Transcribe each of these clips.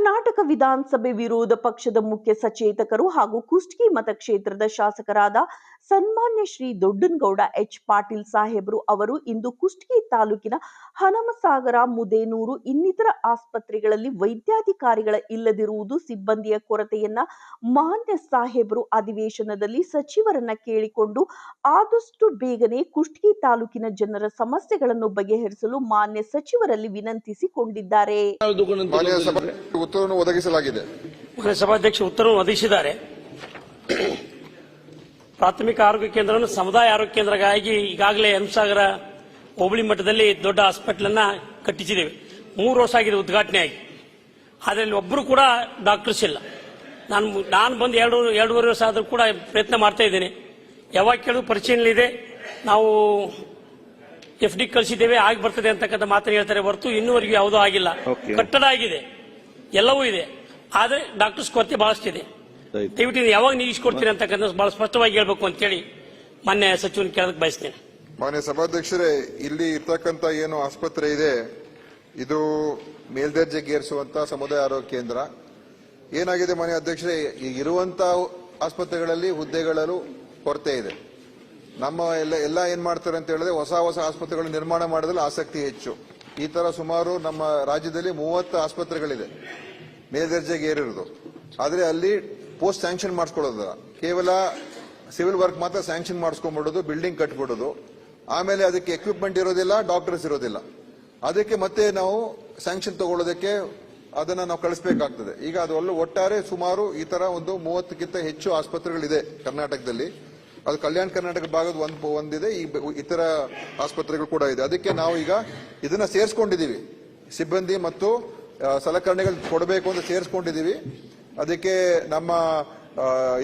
ಕರ್ನಾಟಕ ವಿಧಾನಸಭೆ ವಿರೋಧ ಪಕ್ಷದ ಮುಖ್ಯ ಸಚೇತಕರು ಹಾಗೂ ಕುಷ್ಟಗಿ ಮತಕ್ಷೇತ್ರದ ಶಾಸಕರಾದ ಸನ್ಮಾನ್ಯ ಶ್ರೀ ದೊಡ್ಡನಗೌಡ ಎಚ್ ಪಾಟೀಲ್ ಸಾಹೇಬರು ಅವರು ಇಂದು ಕುಷ್ಟಗಿ ತಾಲೂಕಿನ ಹನಮಸಾಗರ ಮುದೇನೂರು ಇನ್ನಿತರ ಆಸ್ಪತ್ರೆಗಳಲ್ಲಿ ವೈದ್ಯಾಧಿಕಾರಿಗಳ ಇಲ್ಲದಿರುವುದು ಸಿಬ್ಬಂದಿಯ ಕೊರತೆಯನ್ನ ಮಾನ್ಯ ಸಾಹೇಬರು ಅಧಿವೇಶನದಲ್ಲಿ ಸಚಿವರನ್ನ ಕೇಳಿಕೊಂಡು ಆದಷ್ಟು ಬೇಗನೆ ಕುಷ್ಟಗಿ ತಾಲೂಕಿನ ಜನರ ಸಮಸ್ಯೆಗಳನ್ನು ಬಗೆಹರಿಸಲು ಮಾನ್ಯ ಸಚಿವರಲ್ಲಿ ವಿನಂತಿಸಿಕೊಂಡಿದ್ದಾರೆ. ಮಾನ್ಯ ಸಭಾ ಉತ್ತರವನ್ನು ಒದಗಿಸಲಾಗಿದೆ. ಸಭಾಧ್ಯಕ್ಷ ಉತ್ತರವನ್ನು ಒದಗಿಸಿದ್ದಾರೆ. ಪ್ರಾಥಮಿಕ ಆರೋಗ್ಯ ಕೇಂದ್ರವನ್ನು ಸಮುದಾಯ ಆರೋಗ್ಯ ಕೇಂದ್ರಗಾಗಿ ಈಗಾಗಲೇ ಹಂಸಾಗರ ಹೋಬಳಿ ಮಟ್ಟದಲ್ಲಿ ದೊಡ್ಡ ಹಾಸ್ಪಿಟಲ್ ಅನ್ನ ಕಟ್ಟಿಸಿದ್ದೇವೆ. ಮೂರು ವರ್ಷ ಆಗಿದೆ ಉದ್ಘಾಟನೆಯಾಗಿ. ಅದರಲ್ಲಿ ಒಬ್ಬರು ಕೂಡ ಡಾಕ್ಟರ್ಸ್ ಇಲ್ಲ. ನಾನು ನಾನು ಬಂದು ಎರಡು ಎರಡೂವರೆ ವರ್ಷ ಆದರೂ ಕೂಡ ಪ್ರಯತ್ನ ಮಾಡ್ತಾ ಇದ್ದೇನೆ. ಯಾವಾಗ ಕೇಳಿದ್ರು ಪರಿಚಯನಲ್ಲಿದೆ ಇದೆ ನಾವು ಎಫ್ ಡಿ ಕಳಿಸಿದ್ದೇವೆ ಆಗಿ ಬರ್ತದೆ ಅಂತಕ್ಕಂಥ ಮಾತನ್ನು ಹೇಳ್ತಾರೆ ಹೊರತು ಇನ್ನೂವರೆಗೂ ಯಾವುದೂ ಆಗಿಲ್ಲ. ಕಟ್ಟಡ ಆಗಿದೆ. ಎಲ್ಲವೂ ಇದೆ. ಆದರೆ ಡಾಕ್ಟರ್ಸ್ ಕೊರತೆ ಬಹಳಷ್ಟಿದೆ. ದಯವಿಟ್ಟು ಇದು ಯಾವಾಗ ನೀವು ಇಸ್ಕೊಡ್ತೀರಿ ಅಂತಕ್ಕಂಥ ಬಹಳ ಸ್ಪಷ್ಟವಾಗಿ ಹೇಳ್ಬೇಕು ಅಂತೇಳಿ ಮಾನ್ಯ ಸಚಿವನ ಕೇಳೋದಕ್ಕೆ ಬಯಸ್ತೇನೆ. ಮಾನ್ಯ ಸಭಾಧ್ಯಕ್ಷರೇ ಇಲ್ಲಿ ಇರ್ತಕ್ಕಂಥ ಏನು ಆಸ್ಪತ್ರೆ ಇದೆ ಇದು ಮೇಲ್ದರ್ಜೆಗೇರಿಸುವಂತ ಸಮುದಾಯ ಆರೋಗ್ಯ ಕೇಂದ್ರ. ಏನಾಗಿದೆ ಮಾನ್ಯ ಅಧ್ಯಕ್ಷರೇ ಈಗ ಇರುವಂತ ಆಸ್ಪತ್ರೆಗಳಲ್ಲಿ ಹುದ್ದೆಗಳಲ್ಲೂ ಕೊರತೆ ಇದೆ. ನಮ್ಮ ಎಲ್ಲ ಎಲ್ಲ ಏನ್ ಮಾಡ್ತಾರೆ ಅಂತ ಹೇಳಿದ್ರೆ ಹೊಸ ಹೊಸ ಆಸ್ಪತ್ರೆಗಳು ನಿರ್ಮಾಣ ಮಾಡೋದ್ರಲ್ಲಿ ಆಸಕ್ತಿ ಹೆಚ್ಚು. ಈ ತರ ಸುಮಾರು ನಮ್ಮ ರಾಜ್ಯದಲ್ಲಿ ಮೂವತ್ತು ಆಸ್ಪತ್ರೆಗಳಿದೆ ಮೇಲ್ದರ್ಜೆಗೆ ಏರಿರೋದು ಆದರೆ ಅಲ್ಲಿ ಪೋಸ್ಟ್ ಸ್ಯಾಂಕ್ಷನ್ ಮಾಡಿಸ್ಕೊಳ್ಳೋದಿಲ್ಲ ಕೇವಲ ಸಿವಿಲ್ ವರ್ಕ್ ಮಾತ್ರ ಸ್ಯಾಂಕ್ಷನ್ ಮಾಡಿಸ್ಕೊಂಡ್ಬಿಡೋದು ಬಿಲ್ಡಿಂಗ್ ಕಟ್ಬಿಡೋದು. ಆಮೇಲೆ ಅದಕ್ಕೆ ಎಕ್ವಿಪ್ಮೆಂಟ್ ಇರೋದಿಲ್ಲ ಡಾಕ್ಟರ್ಸ್ ಇರೋದಿಲ್ಲ. ಅದಕ್ಕೆ ಮತ್ತೆ ನಾವು ಸ್ಯಾಂಕ್ಷನ್ ತಗೊಳ್ಳೋದಕ್ಕೆ ಅದನ್ನ ನಾವು ಕಳಿಸಬೇಕಾಗ್ತದೆ. ಈಗ ಅದರಲ್ಲೂ ಒಟ್ಟಾರೆ ಸುಮಾರು ಈ ತರ ಒಂದು ಮೂವತ್ತಕ್ಕಿಂತ ಹೆಚ್ಚು ಆಸ್ಪತ್ರೆಗಳಿದೆ ಕರ್ನಾಟಕದಲ್ಲಿ. ಅದು ಕಲ್ಯಾಣ ಕರ್ನಾಟಕ ಭಾಗದ ಒಂದು ಒಂದಿದೆ, ಈ ಇತರ ಆಸ್ಪತ್ರೆಗಳು ಕೂಡ ಇದೆ. ಅದಕ್ಕೆ ನಾವು ಈಗ ಇದನ್ನ ಸೇರಿಸ್ಕೊಂಡಿದ್ದೀವಿ ಸಿಬ್ಬಂದಿ ಮತ್ತು ಸಲಕರಣೆಗಳು ಕೊಡಬೇಕು ಅಂತ ಸೇರಿಸ್ಕೊಂಡಿದೀವಿ. ಅದಕ್ಕೆ ನಮ್ಮ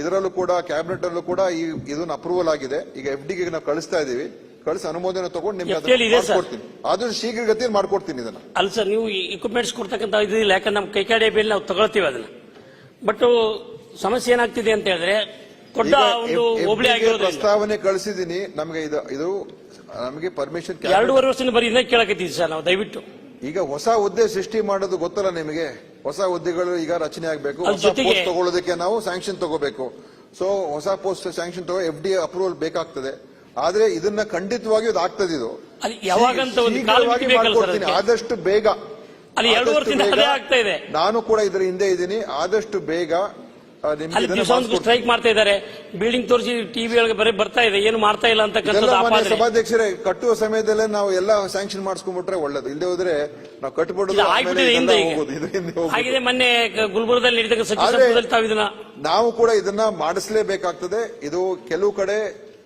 ಇದರಲ್ಲೂ ಕೂಡ ಕ್ಯಾಬಿನೆಟ್ ಅಲ್ಲೂ ಕೂಡ ಈ ಇದನ್ನ ಅಪ್ರೂವಲ್ ಆಗಿದೆ. ಈಗ ಎಫ್ ಡಿಗೆ ನಾವು ಕಳಿಸ್ತಾ ಇದೀವಿ. ಕಳಿಸಿ ಅನುಮೋದನೆ ತಗೊಂಡು ನಿಮ್ಗೆ. ಮಾಡ್ಕೊಡ್ತೀನಿ. ಆದಷ್ಟು ಶೀಘ್ರಗತಿಯಲ್ಲಿ ಮಾಡ್ಕೊಡ್ತೀನಿ ಇದನ್ನ. ಅಲ್ಲ ಸರ್ ನೀವು ಇಕ್ವಿಪ್ಮೆಂಟ್ಸ್ ಕೊಡ್ತಕ್ಕಂಥ ಇದಿಲ್ಲ ಯಾಕಂದ್ರೆ ನಮ್ಮ ಕೈಕಾಡಿ ಬೇಲಿ ನಾವು ತಗೊಳ್ತೀವಿ ಅದನ್ನ. ಬಟ್ ಸಮಸ್ಯೆ ಏನಾಗ್ತಿದೆ ಅಂತ ಹೇಳಿದ್ರೆ ಈಗ ಒಂದು ಹೋಬಳಿ ಪ್ರಸ್ತಾವನೆ ಕಳಿಸಿದೀನಿ ನಮಗೆ ಇದು ಇದು ನಮಗೆ ಪರ್ಮಿಷನ್ ಎರಡೂವರೆ ವರ್ಷದಿಂದ ಬರೀ ಇನ್ನೇ ಕೇಳಕತ್ತೀವಿ ಸರ್ ನಾವು ದಯವಿಟ್ಟು. ಈಗ ಹೊಸ ಹುದ್ದೆ ಸೃಷ್ಟಿ ಮಾಡೋದು ಗೊತ್ತಲ್ಲ ನಿಮಗೆ? ಹೊಸ ಹುದ್ದೆಗಳು ಈಗ ರಚನೆ ಆಗಬೇಕು ಅದ್ರ ಹೊಸ ಜೊತೆಗೆ- ಪೋಸ್ಟ್ ತಗೊಳ್ಳೋದಕ್ಕೆ ನಾವು ಸ್ಯಾಂಕ್ಷನ್ ತಗೋಬೇಕು ಸೊ ಹೊಸ ಪೋಸ್ಟ್ ಸ್ಯಾಂಕ್ಷನ್ ತಗೋ ಎಫ್ ಡಿ ಅಪ್ರೂವಲ್ ಬೇಕಾಗ್ತದೆ ಆದ್ರೆ ಇದನ್ನ ಖಂಡಿತವಾಗಿಯೂ ಇದು ಆಗ್ತದೆ ಇದು ಅಲ್ಲಿ ಯಾವಾಗಂತ ಒಂದು ಶೀಘ್ರವಾಗಿ ಕಾಲಮಿತಿ ಬೇಕಲ್ಲ ಸರ್ ಮಾಡ್ಕೊಡ್ತೀನಿ ಅದಕ್ಕೆ? ಆದಷ್ಟು ಬೇಗ ಅಲ್ಲಿ ಎರಡು ಆದಷ್ಟು ವರ್ಷದಿಂದ ಬೇಗ. ಅದೇ ಆಗ್ತಾ ಇದೆ. ನಾನು ಕೂಡ ಇದರ ಹಿಂದೆ ಇದ್ದೀನಿ ಆದಷ್ಟು ಬೇಗ ಅಲ್ಲಿ ದಿವಸ ಸ್ಟ್ರೈಕ್ ಮಾಡ್ತಾ ಇದ್ದಾರೆ. ಬಿಲ್ಡಿಂಗ್ ತೋರಿಸಿ ಟಿವಿ ಒಳಗೆ ಬರೀ ಬರ್ತಾ ಇದೆ. ಏನು ಮಾಡ್ತಾ ಇಲ್ಲ ಅಂತ ಅಂತಕ್ಕಂಥದ್ದು ಸಭಾಧ್ಯಕ್ಷರೇ ಕಟ್ಟುವ ಸಮಯದಲ್ಲೇ ನಾವು ಎಲ್ಲ ಸ್ಯಾಂಕ್ಷನ್ ಮಾಡಿಸ್ಕೊಂಡ್ಬಿಟ್ರೆ ಒಳ್ಳೇದು. ಇಲ್ಲದೆ ಹೋದ್ರೆ ನಾವು ಕಟ್ಬಿಡೋದು ಆಗಿದೆ ಮೊನ್ನೆ ಗುಲ್ಬರ್ಗದಲ್ಲಿ ತಾವು ಇದನ್ನ ನಾವು ಕೂಡ ಇದನ್ನ ಮಾಡಿಸಲೇಬೇಕಾಗ್ತದೆ. ಇದು ಕೆಲವು ಕಡೆ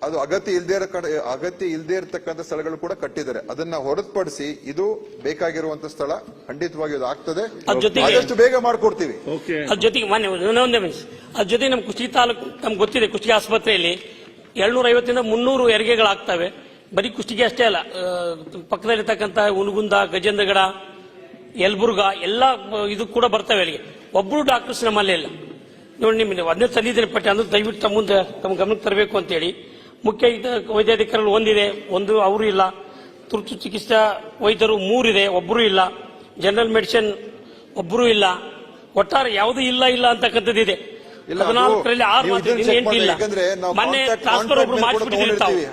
ಅದು ಅಗತ್ಯ ಇಲ್ದೇ ಇರೋ ಕಡೆ ಅಗತ್ಯ ಇಲ್ದೇ ಇರತಕ್ಕಂಥ ಸ್ಥಳಗಳು ಕೂಡ ಕಟ್ಟಿದ್ದಾರೆ. ಅದನ್ನ ಹೊರತುಪಡಿಸಿ ಇದು ಬೇಕಾಗಿರುವಂತ ಸ್ಥಳ ಖಂಡಿತವಾಗಿ ಇದು ಆಗ್ತದೆ. ಅದ್ರ ಜೊತೆಗೆ- ಆದಷ್ಟು ಬೇಗ ಮಾಡ್ಕೊಡ್ತೀವಿ. ಅದ್ರ ಜೊತೆಗೆ ಮಾನ್ಯ ಅದ್ರ ಜೊತೆ ನಮ್ಮ ಕುಷ್ಟಗಿ ತಾಲೂಕು ನಮ್ಗೆ ಗೊತ್ತಿದೆ ಕುಷ್ಟಗಿ ಆಸ್ಪತ್ರೆಯಲ್ಲಿ ಎರಡ್ನೂರ ಐವತ್ತರಿಂದ ಮುನ್ನೂರು ಹೆರಿಗೆಗಳಾಗ್ತವೆ ಬರೀ ಕುಷ್ಟಗಿ ಅಷ್ಟೇ ಅಲ್ಲ ಪಕ್ಕದಲ್ಲಿ ಪಕ್ಕದಲ್ಲಿರ್ತಕ್ಕಂಥ ಉನಗುಂದ ಗಜೇಂದ್ರಗಡ ಯಲಬುರ್ಗ ಎಲ್ಲ ಇದು ಕೂಡ ಬರ್ತವೆ ಅಲ್ಲಿಗೆ. ಒಬ್ಬರು ಡಾಕ್ಟರ್ಸ್ ನಮ್ಮಲ್ಲಿ ಇಲ್ಲ. ನೋಡಿ ನಿಮ್ಮ ಅದನ್ನೇ ತಂದಿದ್ದೀನಿ ಪಟ್ಟೆ ಅಂದ್ರೆ ದಯವಿಟ್ಟು ತಮ್ಮ ಮುಂದೆ ತಮ್ಮ ಗಮನಕ್ಕೆ ತರಬೇಕು ಅಂತೇಳಿ. ಮುಖ್ಯ ವೈದ್ಯಾಧಿಕಾರಿಗಳು ಒಂದಿದೆ ಒಂದು ಅವರು ಇಲ್ಲ. ತುರ್ತು ಚಿಕಿತ್ಸಾ ವೈದ್ಯರು ಮೂರಿದೆ ಒಬ್ಬರು ಇಲ್ಲ. ಜನರಲ್ ಮೆಡಿಸಿನ್ ಒಬ್ಬರು ಇಲ್ಲ. ಒಟ್ಟಾರೆ ಯಾವುದು ಇಲ್ಲ ಇಲ್ಲ ಅಂತಕ್ಕಂಥದ್ದು ಇದೆ. ಇಲ್ಲ, ಹದಿನಾಲ್ಕರಲ್ಲಿ ಆರು ಮೊನ್ನೆ ಟ್ರಾನ್ಸ್ಫರ್ ಒಬ್ರು.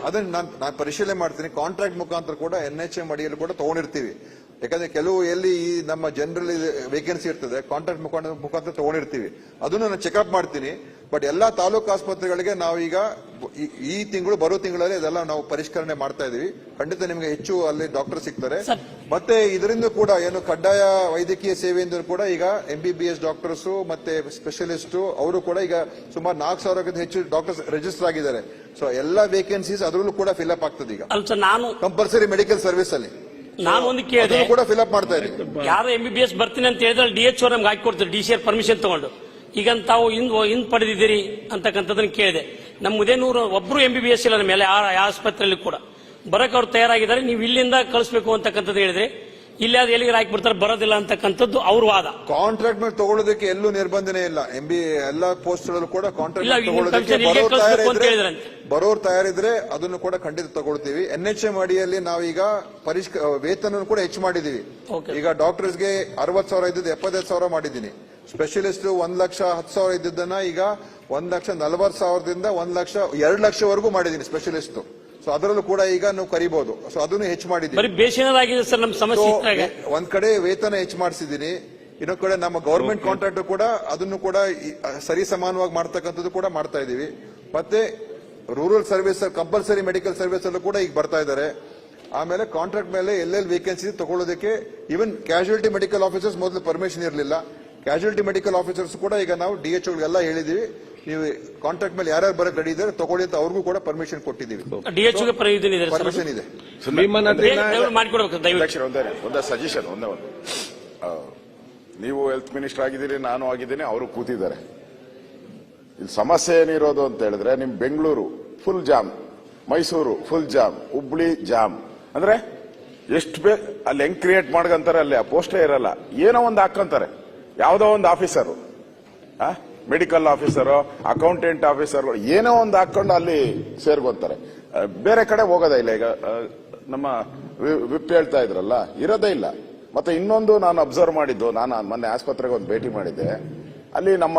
ಅದನ್ನ ನಾನು ಪರಿಶೀಲನೆ ಮಾಡ್ತೀನಿ. ಕಾಂಟ್ರಾಕ್ಟ್ ಮುಖಾಂತರ ಕೂಡ ಎನ್ ಎಚ್ ಎಂ ಅಡಿಯಲ್ಲಿ ಕೂಡ ತಗೊಂಡಿರ್ತೀವಿ. ಯಾಕಂದ್ರೆ ಕೆಲವು ಎಲ್ಲಿ ಈ ನಮ್ಮ ಜನರಲ್ ವೇಕೆನ್ಸಿ ಇರ್ತದೆ ಕಾಂಟ್ರಾಕ್ಟ್ ಮುಖಾಂತರ ಮುಖಾಂತರ ತಗೊಂಡಿರ್ತೀವಿ. ಅದನ್ನು ನಾನು ಚೆಕ್ಅಪ್ ಮಾಡ್ತೀನಿ. ಬಟ್ ಎಲ್ಲಾ ತಾಲೂಕು ಆಸ್ಪತ್ರೆಗಳಿಗೆ ನಾವೀಗ ಈ- ಈ ತಿಂಗಳು ಬರೋ ತಿಂಗಳಲ್ಲಿ ಇದೆಲ್ಲ ನಾವು ಪರಿಷ್ಕರಣೆ ಮಾಡ್ತಾ ಇದೀವಿ. ಖಂಡಿತ ನಿಮಗೆ ಹೆಚ್ಚು ಅಲ್ಲಿ ಡಾಕ್ಟರ್ ಸಿಗ್ತಾರೆ. ಮತ್ತೆ ಇದರಿಂದ ಕೂಡ ಏನು ಕಡ್ಡಾಯ ವೈದ್ಯಕೀಯ ಸೇವೆಯಿಂದ ಕೂಡ ಈಗ M B B S doctors ಮತ್ತೆ ಸ್ಪೆಷಲಿಸ್ಟ್ ಅವರು ಕೂಡ ಈಗ ಸುಮಾರು ನಾಲ್ಕು ಸಾವಿರಕ್ಕಿಂತ ಹೆಚ್ಚು ಡಾಕ್ಟರ್ಸ್ ರಿಜಿಸ್ಟರ್ ಆಗಿದ್ದಾರೆ. ಸೊ ಎಲ್ಲಾ ವೇಕೆನ್ಸೀಸ್ ಅದರಲ್ಲೂ ಕೂಡ ಫಿಲ್ ಅಪ್ ಆಗ್ತದೆ ಈಗ. ನಾನು ಕಂಪಲ್ಸರಿ ಮೆಡಿಕಲ್ ಸರ್ವಿಸ್ ಅಲ್ಲಿ. ನಾನು ಒಂದು ಕೇಳಿದೆ ಅದನ್ನು ಕೂಡ ಫಿಲ್ಅಪ್ ಮಾಡ್ತಾ ಇದ್ದೀನಿ ಯಾರು ಎಂ ಬಿ ಬಿ ಎಸ್ ಬರ್ತೀನಿ ಅಂತ ಹೇಳಿದ್ರೆ ಡಿ ಎಚ್ ಓ ನಮ್ಗೆ ಹಾಕಿ ಕೊಡ್ತಾರೆ. ಡಿ ಸಿ ಆರ್ ಪರ್ಮಿಷನ್ ತಗೊಂಡು. ಈಗ ತಾವು ಹಿಂದ್ ಹಿಂದ್ ಪಡೆದಿದ್ದೀರಿ ಅಂತಕ್ಕಂಥದ್ದನ್ನು ಕೇಳಿದೆ. ನಮ್ಮ ನೂರು ಒಬ್ರು ಎಂ ಬಿ ಬಿ ಎಸ್ ಇಲ್ಲ ನಮ್ಮ ಮೇಲೆ ಆ ಆಸ್ಪತ್ರೆಯಲ್ಲಿ ಕೂಡ. ಬರಕ್ ಅವ್ರು ತಯಾರಾಗಿದ್ದಾರೆ ನೀವು ಇಲ್ಲಿಂದ ಕಳಿಸ್ಬೇಕು ಅಂತಕ್ಕಂಥದ್ದು ಹೇಳಿದ್ರೆ ಇಲ್ಲಿ ಅದು ಎಲ್ಲಿಗೆ ಹಾಕಿ ಬಿಡ್ತಾರೆ ಬರೋದಿಲ್ಲ ಅಂತಕ್ಕಂಥದ್ದು ಅವ್ರ ವಾದ. ಕಾಂಟ್ರಾಕ್ಟ್ ಮೇಲೆ ತಗೊಳ್ಳೋದಕ್ಕೆ ಎಲ್ಲೂ ನಿರ್ಬಂಧನೆ ಇಲ್ಲ. ಎಂ ಬಿ ಎಲ್ಲಾ ಪೋಸ್ಟ್ ಗಳಲ್ಲೂ ಕೂಡ ಕಾಂಟ್ರಾಕ್ಟ್ ಬರೋರು ತಯಾರಿದ್ರೆ. ಅದನ್ನು ಕೂಡ ಖಂಡಿತ ತಗೊಳ್ತೀವಿ. ಎನ್ ಎಚ್ ಎಂ ಅಡಿಯಲ್ಲಿ ನಾವೀಗ ಪರಿಷ್ಕ ವೇತನ ಕೂಡ ಹೆಚ್ಚು ಮಾಡಿದೀವಿ. ಈಗ ಡಾಕ್ಟರ್ಸ್ಗೆ ಅರವತ್ ಸಾವಿರ ಇದ್ದದ್ದು ಎಪ್ಪತ್ತೈದು ಸಾವಿರ ಮಾಡಿದ್ದೀನಿ. ಸ್ಪೆಷಲಿಸ್ಟ್ ಒಂದ್ ಲಕ್ಷ ಹತ್ತು ಸಾವಿರ ಇದ್ದಿದ್ದನ್ನ ಈಗ ಒಂದ್ ಲಕ್ಷ ನಲವತ್ತು ಸಾವಿರದಿಂದ ಒಂದ್ ಲಕ್ಷ ಎರಡು ಲಕ್ಷವರೆಗೂ ಮಾಡಿದ್ದೀನಿ ಸ್ಪೆಷಲಿಸ್ಟ್ ಸೊ ಅದರಲ್ಲೂ ಕೂಡ ಈಗ ನಾವು ಕರಿಬಹುದು ಸೊ ಅದನ್ನು ಹೆಚ್ಚು ಮಾಡಿದ್ದೀನಿ ಒಂದ್ ಕಡೆ ವೇತನ ಹೆಚ್ಚು ಮಾಡಿಸಿದೀನಿ. ಇನ್ನೊಂದ್ ಕಡೆ ನಮ್ಮ ಗೌರ್ಮೆಂಟ್ ಕಾಂಟ್ರಾಕ್ಟ್ ಕೂಡ ಅದನ್ನು ಕೂಡ ಸರಿ ಸಮಾನವಾಗಿ ಮಾಡ್ತಕ್ಕಂಥದ್ದು ಕೂಡ ಮಾಡ್ತಾ ಇದೀವಿ ಮತ್ತೆ rural service compulsory medical service ಅಲ್ಲೂ ಕೂಡ ಈಗ ಬರ್ತಾ ಇದ್ದಾರೆ. ಆಮೇಲೆ ಕಾಂಟ್ರಾಕ್ಟ್ ಮೇಲೆ ಎಲ್ಲೆಲ್ಲಿ ವೇಕೆನ್ಸಿ ತಗೊಳ್ಳೋದಕ್ಕೆ ಈವನ್ ಕ್ಯಾಶುಯಾಲಿಟಿ ಮೆಡಿಕಲ್ ಆಫೀಸರ್ಸ್ ಮೊದಲು ಪರ್ಮಿಷನ್ ಇರಲಿಲ್ಲ. ಕ್ಯಾಶುಯಾಲಿಟಿ ಮೆಡಿಕಲ್ ಆಫೀಸರ್ಸ್ ಕೂಡ ಈಗ ನಾವು ಡಿ ಎಚ್ ಎಲ್ಲ ಹೇಳಿದೀವಿ. ನೀವು ಕಾಂಟ್ರಾಕ್ಟ್ ಮೇಲೆ ಯಾರ್ಯಾರು ಬರಕ್ ರೆಡಿ ಇದ್ದಾರೆ ತಗೊಳ್ಳಿ ಅಂತ ಅವ್ರಿಗೂ ಕೂಡ ಪರ್ಮಿಷನ್ ಕೊಟ್ಟಿದ್ದೀವಿ. ಪರ್ಮಿಷನ್ ಇದೆ. ಒಂದ ಸಜೆಷನ್ ಒಂದೇ ಒಂದು ನೀವು ಹೆಲ್ತ್ ಮಿನಿಸ್ಟರ್ ಆಗಿದ್ದೀರಿ ನಾನು ಆಗಿದ್ದೀನಿ ಅವರು ಕೂತಿದ್ದಾರೆ. ಇಲ್ಲಿ ಸಮಸ್ಯೆ ಏನಿರೋದು ಅಂತ ಹೇಳಿದ್ರೆ ನಿಮ್ Bengaluru full jam Mysuru full jam Hubli jam ಅಂದ್ರೆ ಎಷ್ಟು ಬೇ ಅಲ್ಲಿ ಹೆಂಗ್ ಕ್ರಿಯೇಟ್ ಮಾಡ್ಕಂತಾರೆ ಅಲ್ಲಿ ಆ ಪೋಸ್ಟೇ ಇರಲ್ಲ. ಏನೋ ಒಂದು ಹಾಕಂತಾರೆ. ಯಾವ್ದೋ ಒಂದು officer medical officer, accountant officer, ಏನೋ ಒಂದು ಹಾಕೊಂಡು ಅಲ್ಲಿ ಸೇರ್ಕೊಂತಾರೆ. ಬೇರೆ ಕಡೆ ಹೋಗೋದೇ ಇಲ್ಲ. ಈಗ ನಮ್ಮ ವಿಪ್ ಹೇಳ್ತಾ ಇದ್ರಲ್ಲ, ಇರೋದೇ ಇಲ್ಲ. ಮತ್ತೆ ಇನ್ನೊಂದು ನಾನು ಅಬ್ಸರ್ವ್ ಮಾಡಿದ್ದು, ನಾನು ಮೊನ್ನೆ ಆಸ್ಪತ್ರೆಗೆ ಒಂದು ಭೇಟಿ ಮಾಡಿದ್ದೆ. ಅಲ್ಲಿ ನಮ್ಮ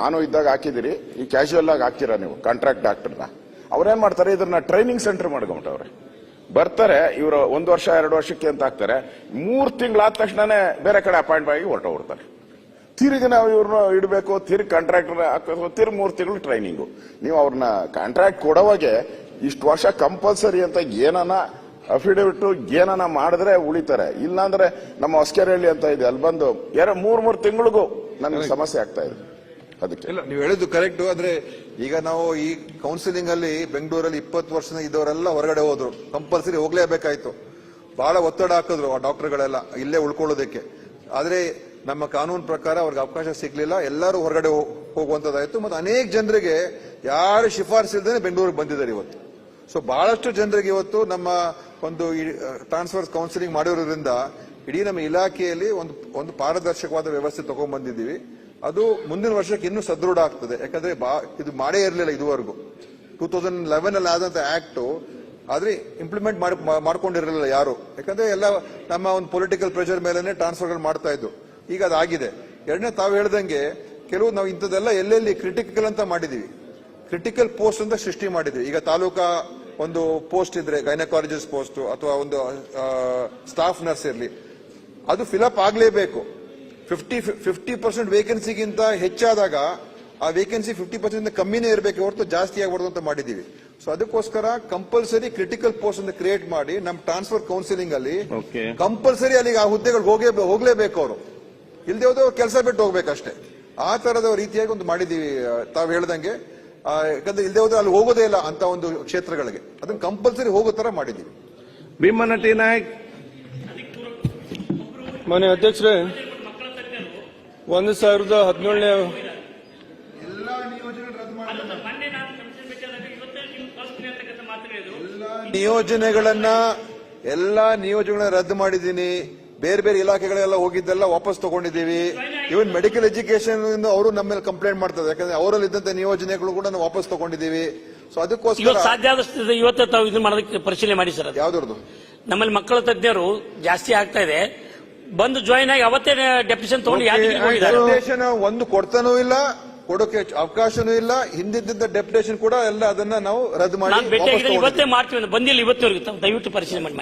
ನಾನು ಇದ್ದಾಗ ಹಾಕಿದಿರಿ ಈ ಕ್ಯಾಶುವಲ್ ಆಗಿ ಹಾಕ್ತೀರಾ ನೀವು ಕಾಂಟ್ರಾಕ್ಟ್ ಡಾಕ್ಟರ್ನ ಅವ್ರೇನ್ ಮಾಡ್ತಾರೆ ಇದನ್ನ ಟ್ರೈನಿಂಗ್ ಸೆಂಟರ್ ಮಾಡ್ಕೊಂಬಿಟ್ಟವ್ರೆ. ಬರ್ತಾರೆ ಇವರು ಒಂದು ವರ್ಷ ಎರಡು ವರ್ಷಕ್ಕೆ ಅಂತ ಹಾಕ್ತಾರೆ ಮೂರು ತಿಂಗಳಾದ ತಕ್ಷಣನೇ ಬೇರೆ ಕಡೆ ಅಪಾಯಿಂಟ್ ಆಗಿ ಹೊರಟೋಗ್ಬಿಡ್ತಾರೆ ತಿರುಗಿ ನಾವು ಇವ್ರನ್ನ ಇಡಬೇಕು ತಿರುಗಿ ಕಾಂಟ್ರಾಕ್ಟರ್ ಹಾಕಬೇಕು ತಿರುಗಿ ಮೂರು ತಿಂಗಳು ಟ್ರೈನಿಂಗು ನೀವು ಅವ್ರನ್ನ ಕಾಂಟ್ರಾಕ್ಟ್ ಕೊಡೋವಾಗೆ ಇಷ್ಟು ವರ್ಷ ಕಂಪಲ್ಸರಿ ಅಂತ ಏನನ ಅಫಿಡವಿಟ್ ಏನನ ಮಾಡಿದ್ರೆ ಉಳಿತಾರೆ. ಇಲ್ಲಾಂದ್ರೆ ನಮ್ಮ ಹೊಸಕೆರೆಹಳ್ಳಿ ಅಂತ ಇದೆ ಅಲ್ಲಿ ಬಂದು ಎರಡು ಮೂರು ಮೂರು ತಿಂಗಳಿಗೂ ನನಗೆ ಸಮಸ್ಯೆ ಆಗ್ತಾ ಇದೆ. ಅದಕ್ಕೆ. ಇಲ್ಲ ನೀವು ಹೇಳಿದ್ದು ಕರೆಕ್ಟ್ ಆದ್ರೆ ಈಗ ನಾವು ಈ ಕೌನ್ಸಿಲಿಂಗ್ ಅಲ್ಲಿ ಬೆಂಗಳೂರಲ್ಲಿ ಇಪ್ಪತ್ತು ವರ್ಷದ ಇದ್ದವರೆಲ್ಲ ಹೊರಗಡೆ ಹೋದ್ರು. ಕಂಪಲ್ಸರಿ ಹೋಗ್ಲೇಬೇಕಾಯ್ತು. ಬಹಳ ಒತ್ತಡ ಹಾಕಿದ್ರು ಆ ಡಾಕ್ಟರ್ಗಳೆಲ್ಲ ಇಲ್ಲೇ ಉಳ್ಕೊಳ್ಳೋದಕ್ಕೆ. ಆದ್ರೆ ನಮ್ಮ ಕಾನೂನು ಪ್ರಕಾರ ಅವ್ರಿಗೆ ಅವಕಾಶ ಸಿಗ್ಲಿಲ್ಲ. ಎಲ್ಲರೂ ಹೊರಗಡೆ ಹೋಗುವಂತದ್ದಾಯ್ತು ಮತ್ತೆ ಅನೇಕ ಜನರಿಗೆ ಯಾರು ಶಿಫಾರಸು ಇಲ್ದೇನೆ ಬೆಂಗಳೂರಿಗೆ ಬಂದಿದ್ದಾರೆ ಇವತ್ತು. ಸೊ ಬಹಳಷ್ಟು ಜನರಿಗೆ ಇವತ್ತು ನಮ್ಮ ಒಂದು ಟ್ರಾನ್ಸ್ಫರ್ ಕೌನ್ಸಿಲಿಂಗ್ ಮಾಡಿರೋದ್ರಿಂದ ಇಡೀ ನಮ್ಮ ಇಲಾಖೆಯಲ್ಲಿ ಒಂದು ಒಂದು ಪಾರದರ್ಶಕವಾದ ವ್ಯವಸ್ಥೆ ತಗೊಂಡ್ ಬಂದಿದ್ದೀವಿ ಅದು ಮುಂದಿನ ವರ್ಷಕ್ಕೆ ಇನ್ನೂ ಸದೃಢ ಆಗ್ತದೆ. ಯಾಕಂದ್ರೆ ಇದು ಮಾಡೇ ಇರಲಿಲ್ಲ ಇದುವರೆಗೂ. ಟೂ ತೌಸಂಡ್ ಲೆವೆನ್ ಅಲ್ಲಿ ಆದಂತ ಆಕ್ಟ್ ಆದ್ರೆ ಇಂಪ್ಲಿಮೆಂಟ್ ಮಾಡ್ಕೊಂಡಿರಲಿಲ್ಲ ಯಾರು. ಯಾಕಂದ್ರೆ ಎಲ್ಲ ನಮ್ಮ ಒಂದು ಪೊಲಿಟಿಕಲ್ ಪ್ರೆಷರ್ ಮೇಲೆನೆ ಟ್ರಾನ್ಸ್ಫರ್ಗಳು ಮಾಡ್ತಾ ಇದ್ದು. ಈಗ ಅದಾಗಿದೆ. ಎರಡನೇ ತಾವು ಹೇಳ್ದಂಗೆ ಕೆಲವು ನಾವು ಇಂಥದ್ದೆಲ್ಲ ಎಲ್ಲೆಲ್ಲಿ ಕ್ರಿಟಿಕಲ್ ಅಂತ ಮಾಡಿದೀವಿ. ಕ್ರಿಟಿಕಲ್ ಪೋಸ್ಟ್ ಅಂತ ಸೃಷ್ಟಿ ಮಾಡಿದ್ವಿ. ಈಗ ತಾಲೂಕಾ ಒಂದು ಪೋಸ್ಟ್ ಇದ್ರೆ ಗೈನಕಾಲಜಿಸ್ಟ್ ಪೋಸ್ಟ್ ಅಥವಾ ಒಂದು ಸ್ಟಾಫ್ ನರ್ಸ್ ಇರಲಿ, ಅದು ಫಿಲಪ್ ಆಗಲೇಬೇಕು. ಫಿಫ್ಟಿ ಫಿಫ್ಟಿ ಪರ್ಸೆಂಟ್ ವೇಕೆನ್ಸಿಗಿಂತ ಹೆಚ್ಚಾದಾಗ ಆ ವೇಕೆನ್ಸಿ ಫಿಫ್ಟಿ ಪರ್ಸೆಂಟ್ ಕಮ್ಮಿನೇ ಇರಬೇಕು ಹೊರತು ಜಾಸ್ತಿ ಆಗಬಾರ್ದು ಅಂತ ಮಾಡಿದ್ದೀವಿ. ಸೊ ಅದಕ್ಕೋಸ್ಕರ ಕಂಪಲ್ಸರಿ ಕ್ರಿಟಿಕಲ್ ಪೋಸ್ಟ್ ಅನ್ನು ಕ್ರಿಯೇಟ್ ಮಾಡಿ ನಮ್ಮ ಟ್ರಾನ್ಸ್ಫರ್ ಕೌನ್ಸಿಲಿಂಗ್ ಅಲ್ಲಿ ಕಂಪಲ್ಸರಿ ಅಲ್ಲಿಗೆ ಆ ಹುದ್ದೆಗಳು ಹೋಗೇ ಹೋಗ್ಲೇಬೇಕು ಅವರು. ಇಲ್ಲದೆ ಹೋದ್ರೆ ಕೆಲಸ ಬಿಟ್ಟು ಹೋಗ್ಬೇಕಷ್ಟೇ. ಆ ತರದ ರೀತಿಯಾಗಿ ಒಂದು ಮಾಡಿದೀವಿ ತಾವು ತಾವ್ ಹೇಳ್ದಂಗೆ. ಯಾಕಂದ್ರೆ ಇಲ್ಲದೆ ಹೋದ್ರೆ ಅಲ್ಲಿ ಹೋಗೋದೇ ಇಲ್ಲ ಅಂತ ಒಂದು ಕ್ಷೇತ್ರಗಳಿಗೆ. ಅದನ್ನ ಕಂಪಲ್ಸರಿ ಹೋಗೋ ತರ ಮಾಡಿದೀವಿ ಭೀಮನಟಿ ನಾಯಕ್. ಮನೆ ಅಧ್ಯಕ್ಷರೇ ಒಂದು ಸಾವಿರದ ಹದಿನೇಳನೇ ನಿಯೋಜನೆಗಳನ್ನ ಎಲ್ಲಾ ನಿಯೋಜನೆಗಳನ್ನ ರದ್ದು ಮಾಡಿದ್ದೀನಿ. ಬೇರೆ ಬೇರೆ ಇಲಾಖೆಗಳೆಲ್ಲ ಹೋಗಿದ್ದೆಲ್ಲ ವಾಪಸ್ ತಗೊಂಡಿದ್ದೀವಿ. ಇವನ್ ಮೆಡಿಕಲ್ ಎಜುಕೇಶನ್ ಅವರು ನಮ್ಮ ಮೇಲೆ ಕಂಪ್ಲೇಂಟ್ ಮಾಡ್ತಾರೆ. ಯಾಕಂದ್ರೆ ಅವರಲ್ಲಿ ಇದ್ದಂತ ನಿಯೋಜನೆಗಳು ಕೂಡ ನಾವು ವಾಪಸ್ ತಗೊಂಡಿದ್ದೀವಿ. ಸೊ ಅದಕ್ಕೋಸ್ಕರ ಇವತ್ತು ಸಾಧ್ಯ ಆದಷ್ಟು ಇವತ್ತೇ ತಾವು ಇದನ್ನ ಮಾಡೋದಕ್ಕೆ ಪರಿಶೀಲನೆ ಮಾಡಿ ಸರ್ ಅದು. ಯಾವ್ದ್ರದ್ದು? ನಮ್ಮಲ್ಲಿ ಮಕ್ಕಳ ತಜ್ಞರು ಜಾಸ್ತಿ ಆಗ್ತಾ ಇದೆ. ಬಂದು ಜಾಯಿನ್ ಆಗಿ ಅವತ್ತೇ ಡೆಪ್ಯೂಷನ್ ತಗೊಂಡು ಡೆಪ್ಯುಟೇಷನ್ ಒಂದು ಕೊಡ್ತಾನೂ ಇಲ್ಲ ಕೊಡೋಕೆ ಅವಕಾಶನೂ ಇಲ್ಲ ಹಿಂದಿದ್ದ ಡೆಪ್ಯುಟೇಷನ್ ಕೂಡ ಎಲ್ಲ ಅದನ್ನ ನಾವು ರದ್ದು ಮಾಡಿ ಇವತ್ತೇ. ಮಾಡ್ತೀವಿ ಬಂದಿಲ್ಲ ಇವತ್ತಿವರೆಗೂ. ತಾವು ದಯವಿಟ್ಟು ಪರಿಶೀಲನೆ ಮಾಡಿ.